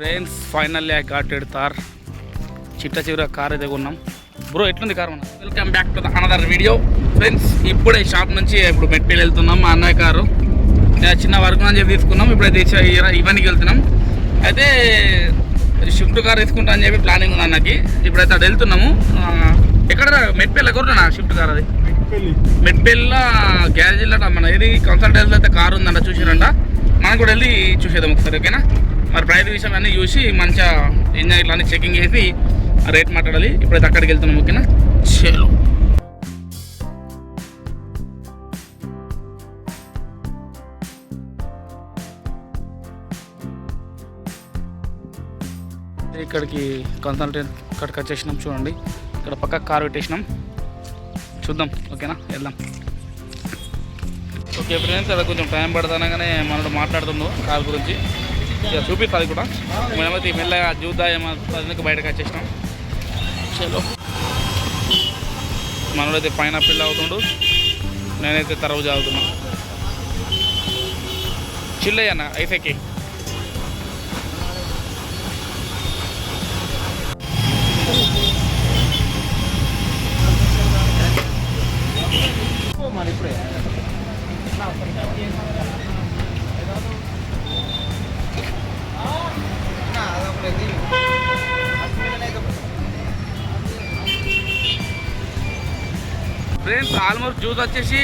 Friends finally I got ఎడ్ తార్ చిట్ట చివర కార్ అయితే కొన్నాం. బ్రో ఎట్లుంది కార్ మన? Welcome back to the another video friends ఇప్పుడే షాప్ నుంచి ఇప్పుడు మెట్పల్లి వెళ్తున్నాం మా అన్నయ్య కారు. చిన్న వర్క్ అని చెప్పి తీసుకున్నాం ఇప్పుడైతే ఇవన్నీకి వెళ్తున్నాం. అయితే షిఫ్ట్ కార్ తీసుకుంటా అని చెప్పి ప్లానింగ్ ఉంది అన్నకి. ఇప్పుడైతే అటు వెళ్తున్నాము. ఎక్కడ మెట్పల్లి కొరునా షిఫ్ట్ కార్ అది? మెట్పల్లిల గ్యారేజ్ మన ఇది కన్సల్టెన్స్ అయితే కార్ ఉందంట చూసిరంట. మనం కూడా వెళ్ళి చూసేద్దాం ఒకసారి ఓకేనా మరి ప్రైజ్ విషయం అన్నీ చూసి మంచిగా ఎంజాయ్ ఇట్లా అన్ని చెకింగ్ చేసి రేట్ మాట్లాడాలి. ఇప్పుడైతే అక్కడికి వెళ్తున్నాం ఓకేనా చలో. ఇక్కడికి కన్సల్టెంట్ ఇక్కడికి వచ్చేసినాం చూడండి. ఇక్కడ పక్క కార్ పెట్టేసినాం. చూద్దాం ఓకేనా వెళ్దాం. ఓకే ఫ్రెండ్స్ అక్కడ కొంచెం టైం పడతానగానే మనోడు మాట్లాడుతుందో కార్ గురించి. ఇక చూపిస్తుంది కూడా. మేమైతే మెల్లగా చూద్దాం బయటకు వచ్చేసినాం. చలో. మనోడైతే పైన పిల్ల అవుతుండు. నేనైతే తరవు అవుతున్నా చిల్లయ్యన్న ఐసెక్కి. ఫ్రెండ్స్ ఆల్మోస్ట్ జ్యూస్ వచ్చేసి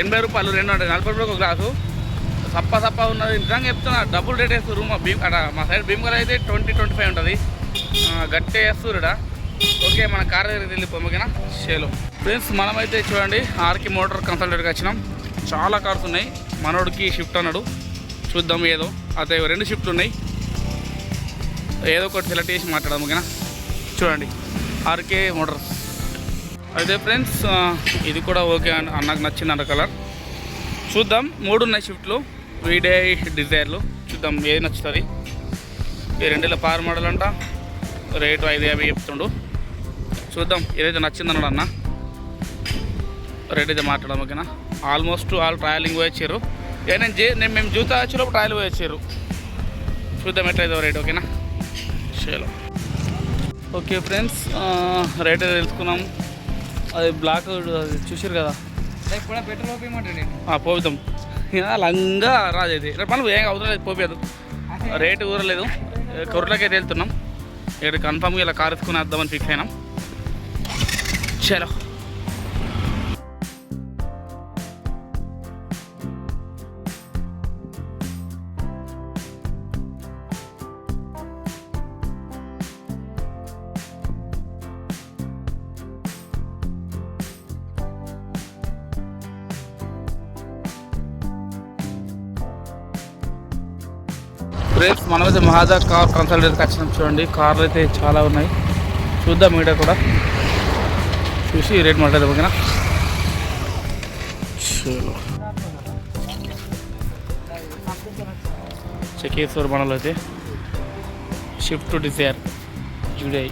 ఎనభై రూపాయలు రెండు వందల నలభై రూపాయలు ఒక గ్లాసు సప్ప సప్ప ఉన్నది. నిజంగా చెప్తున్నా డబుల్ రేట్ వేస్తారు మా భీమ్ అక్కడ మా సైడ్ భీమగల్ అయితే ట్వంటీ ట్వంటీ ఫైవ్ ఉంటుంది గట్టే వేస్తురుడా ఓకే మన కార్ దగ్గరికి వెళ్ళిపోయాం ఓకేనా? షేలో ఫ్రెండ్స్ మనమైతే చూడండి ఆర్కి మోటార్ కన్సల్టెంట్కి వచ్చినాం. చాలా కార్స్ ఉన్నాయి. మనోడికి షిఫ్ట్ అన్నాడు. చూద్దాం ఏదో. అదే రెండు షిఫ్ట్లు ఉన్నాయి. ఏదో ఒకటి సెలెక్ట్ చేసి మాట్లాడదాం ఓకేనా? చూడండి ఆర్కే మోటార్స్. అయితే ఫ్రెండ్స్ ఇది కూడా ఓకే అన్న అన్నకు అంట కలర్. చూద్దాం మూడు ఉన్నాయి షిఫ్ట్లు. వీడే డిజైర్లు. చూద్దాం ఏది నచ్చుతుంది. ఈ రెండేళ్ళ పార్ మోడల్ అంట. రేటు ఐదు యాభై చెప్తుండు. చూద్దాం ఏదైతే నచ్చిందన్నాడు అన్న. రేట్ అయితే మాట్లాడడం ఓకేనా? ఆల్మోస్ట్ ఆల్ ట్రయలింగ్ వచ్చారు ఇక నేను జే నేను మేము జూతా వచ్చేటప్పుడు ట్రయల్ వచ్చారు చూద్దాం ఎట్లయితే రేట్ ఓకేనా? చలో ఓకే ఫ్రెండ్స్ రేట్ అయితే తెలుసుకున్నాం అది బ్లాక్ అది చూసారు కదా. ఇక లంగా రాజైతే రేపు మనం ఏం అవసరం పోపేదు రేటు ఊరలేదు. కొర్రలకైతే వెళ్తున్నాం. ఇక్కడ కన్ఫామ్గా ఇలా కార్ ఎత్తుకుని వద్దామని ఫిక్స్ అయినాం. చలో. ఫ్రెండ్స్ మనమైతే మహాదా కార్ కన్సల్టెంట్కి వచ్చినాం చూడండి. కార్లు అయితే చాలా ఉన్నాయి. చూద్దాం మీడియా కూడా. చూసి రేట్ మాట్లాడదాం ఓకేనా? చలో చకేశ్వర్ మనలో అయితే షిఫ్ట్ డిజైర్ జూడై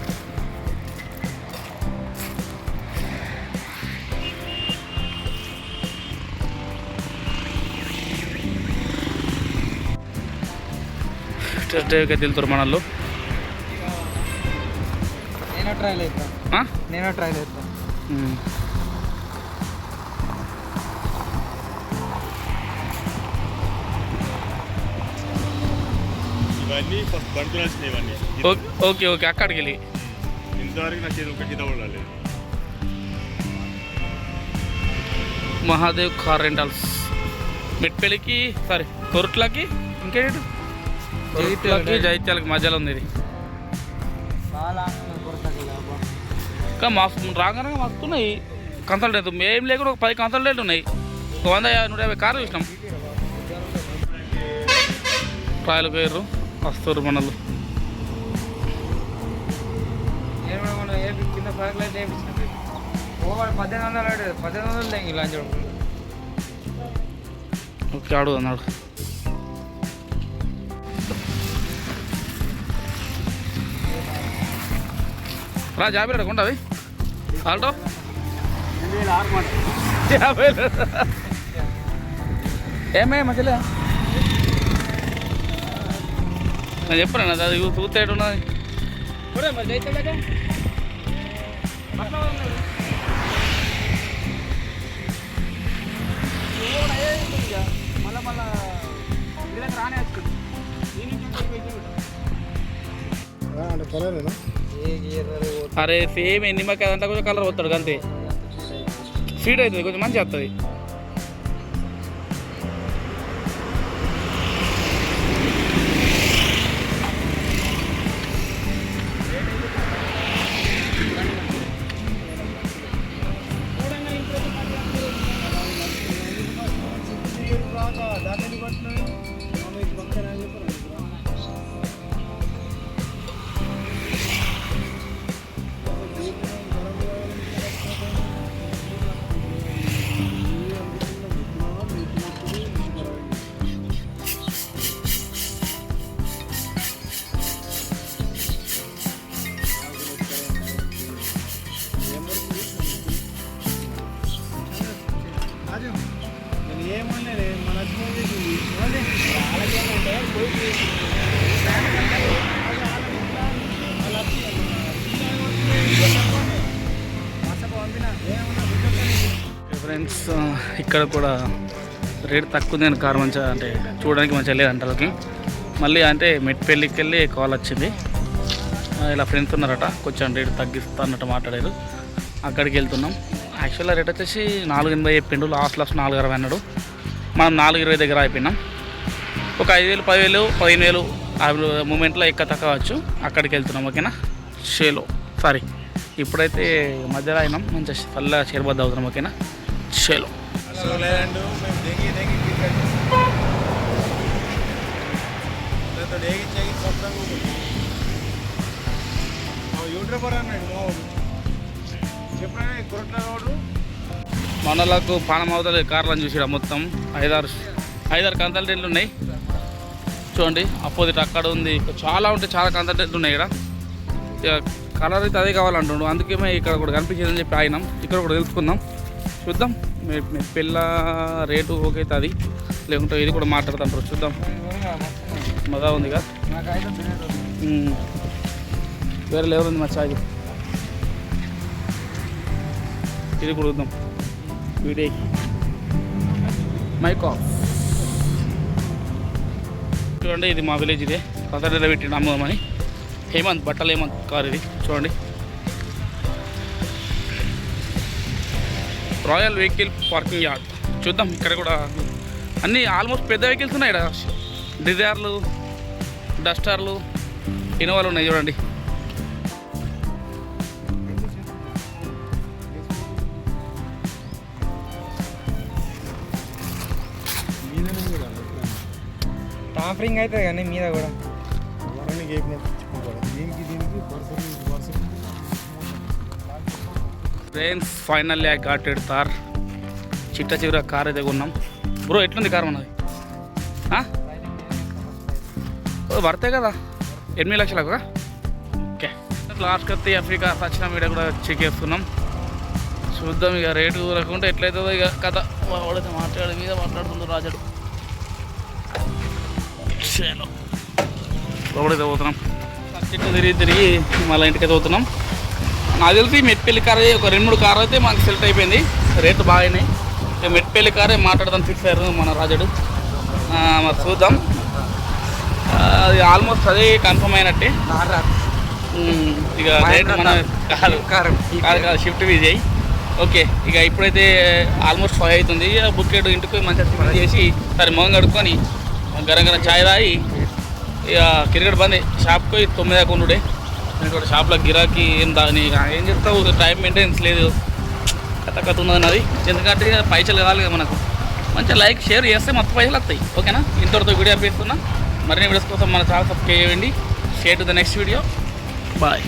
టెస్ట్ డ్రైవ్కి అయితే వెళ్తారు మనల్లో. నేను ట్రైల్ అవుతా ఆ? నేను ట్రైల్ అవుతా ఉమ్. ఇవన్నీ ఫస్ట్ బండులాల్సిన ఇవన్నీ. ఓకే ఓకే ఓకే అక్కడికి వెళ్ళి ఇంతవరకు నాకు ఇది ఒక కింద ఉండాలి మహాదేవ్ కార్ రెంటల్స్. మెట్పల్లికి సారీ కొరట్లకి ఇంకేంటి? జగిత్యాలకి జైత్యాలకి మధ్యలో ఉంది ఇది. చాలా మస్తు రాగానే మస్తు ఉన్నాయి కన్సల్టెంట్ ఏం లేకుండా ఒక పది కన్సల్టెంట్ ఉన్నాయి. ఒక వంద నూట యాభై కార్లు చూసినాం. ట్రాయల్ పేరు వస్తారు మనలు. ఓ పద్దెనిమిది వందలు పద్దెనిమిది వందలు తెంగి లంచ్ ఓకే అడుగు అన్నాడు. రా జాబీ అడగకుండా అవి ఆల్టో. యాభై ఏమే మధ్యలో నేను చెప్పాను అది చూస్తే ఉన్నది ఒరే, మరి కలరేనా అరే సేమ్ నిమ్మకాయ అంతా కొంచెం కలర్ పోతాడు అంతే స్వీట్ అవుతుంది కొంచెం మంచిగా వస్తుంది. దాన్ని ఫ్రెండ్స్ ఇక్కడ కూడా రేట్ తక్కువ ఉంది కారు మంచిగా అంటే చూడడానికి మంచిగా లేదు అంటారుకి మళ్ళీ అంటే మెట్పల్లికి వెళ్ళి కాల్ వచ్చింది. ఇలా ఫ్రెండ్స్ ఉన్నారట కొంచెం రేట్ తగ్గిస్తా అన్నట్టు మాట్లాడారు. అక్కడికి వెళ్తున్నాం. యాక్చువల్గా రేట్ వచ్చేసి నాలుగు ఎనభై చెప్పిండు లాస్ట్ లాస్ట్ నాలుగు అరవై అన్నాడు. మనం నాలుగు ఇరవై దగ్గర అయిపోయినాం ఒక ఐదు వేలు పదివేలు పదిహేను వేలు ఆ మూమెంట్లో ఎక్క తక్కవచ్చు అక్కడికి వెళ్తున్నాం ఓకేనా? షేలో సారీ ఇప్పుడైతే మధ్యలో అయినాం మంచిగా చల్లగా చేరబద్దు అవుతున్నాం ఓకేనా? షేలో మనలకు పానం అవతల కార్లను చూసిరా మొత్తం. ఐదారు ఐదారు కన్సల్టెంట్లు ఉన్నాయి. చూడండి అపోజిట్ అక్కడ ఉంది. ఇక్కడ చాలా ఉంటాయి చాలా కన్సల్టెంట్లు ఉన్నాయి ఇక్కడ. ఇక కలర్ అయితే అదే కావాలంటుండు. అందుకే మేము ఇక్కడ కూడా కనిపించిందని చెప్పి ఆగినాం. ఇక్కడ కూడా తెలుసుకుందాం. చూద్దాం. మీ మీ పిల్ల రేటు ఓకే అది లేకుంటే ఇది కూడా మాట్లాడుతుంటారు చూద్దాం. ఇదిగోగా ఉంది. మజా ఉందిగా? వేరే లేవరు ఉంది మా ఛాయ్ ఇది కూడా చూద్దాం. వీడియో. మైక్ ఆఫ్ చూడండి ఇది మా విలేజ్ ఇదే. కథ పెట్టి అమ్ముదామని హేమంత్ బట్టలు హేమంత్ కార్ ఇది. చూడండి. Royal vehicle parking yard. చూద్దాం ఇక్కడ కూడా అన్నీ ఆల్మోస్ట్ పెద్ద వెహికల్స్ ఉన్నాయి ఇక్కడ డిజైర్లు డస్టర్లు ఇన్నోవాలు ఉన్నాయి చూడండి. టాంపరింగ్ అవుతుంది కానీ మీద కూడా. గేపినట్టు friends finally I got it car చిట్ట చివర కార్ అయితే కొన్నాం. బ్రో ఎట్లుంది కార్ మనది? ఓ, పడతాయి కదా? ఎనిమిది లక్షలకు ఓకే. లాస్ట్ వస్తే కార్ వచ్చిన మీడియా కూడా చెక్ చేస్తున్నాం. చూద్దాం ఇక రేటు కూరకుంటే ఎట్లయితుందో ఇక కథ. వాడితే మాట్లాడే మీద మాట్లాడుతుందో రాజాడు. చలో పోతున్నాం. చిట్ట తిరిగి తిరిగి మళ్ళీ ఇంటికైతే పోతున్నాం. నాకు తెలిసి మెట్పల్లి కార్ ఒక రెండు మూడు కార్ అయితే మనకు సెలెక్ట్ అయిపోయింది. రేట్లు ఇక మెట్పల్లి కారే మాట్లాడదాం ఫిక్స్ అయ్యారు మన రాజుడు. మరి చూద్దాం. అది ఆల్మోస్ట్ అదే కన్ఫర్మ్ అయినట్టే. ఇక రేట్ మన కాదు కాదు షిఫ్ట్ విజయ్. ఓకే ఇక ఇప్పుడైతే ఆల్మోస్ట్ ఫైవ్ అవుతుంది. ఇక బుక్కెట్ ఇంటికి మంచిగా చేసి సరే మొహం కడుక్కొని గరం గరం చాయ్ తాగి ఇక క్రికెట్ బంద్. షాప్కి పోయి తొమ్మిది దాకా ఉండుడే. ఇక్కడ షాప్లో గిరాకీ ఏం దాని ఏం చెప్తావు? టైం మెయింటెనెన్స్ లేదు. కథ కథ ఉన్నది అది ఎందుకంటే పైసలు కావాలి కదా మనకు. మంచిగా లైక్ షేర్ చేస్తే మొత్తం పైసలు వస్తాయి. ఓకేనా? ఇంతవరకు వీడియో ఆపేస్తున్నా మరిన్ని వీడియోస్ కోసం మన ఛానల్ సబ్స్క్రైబ్ చేయండి. Share to the next video bye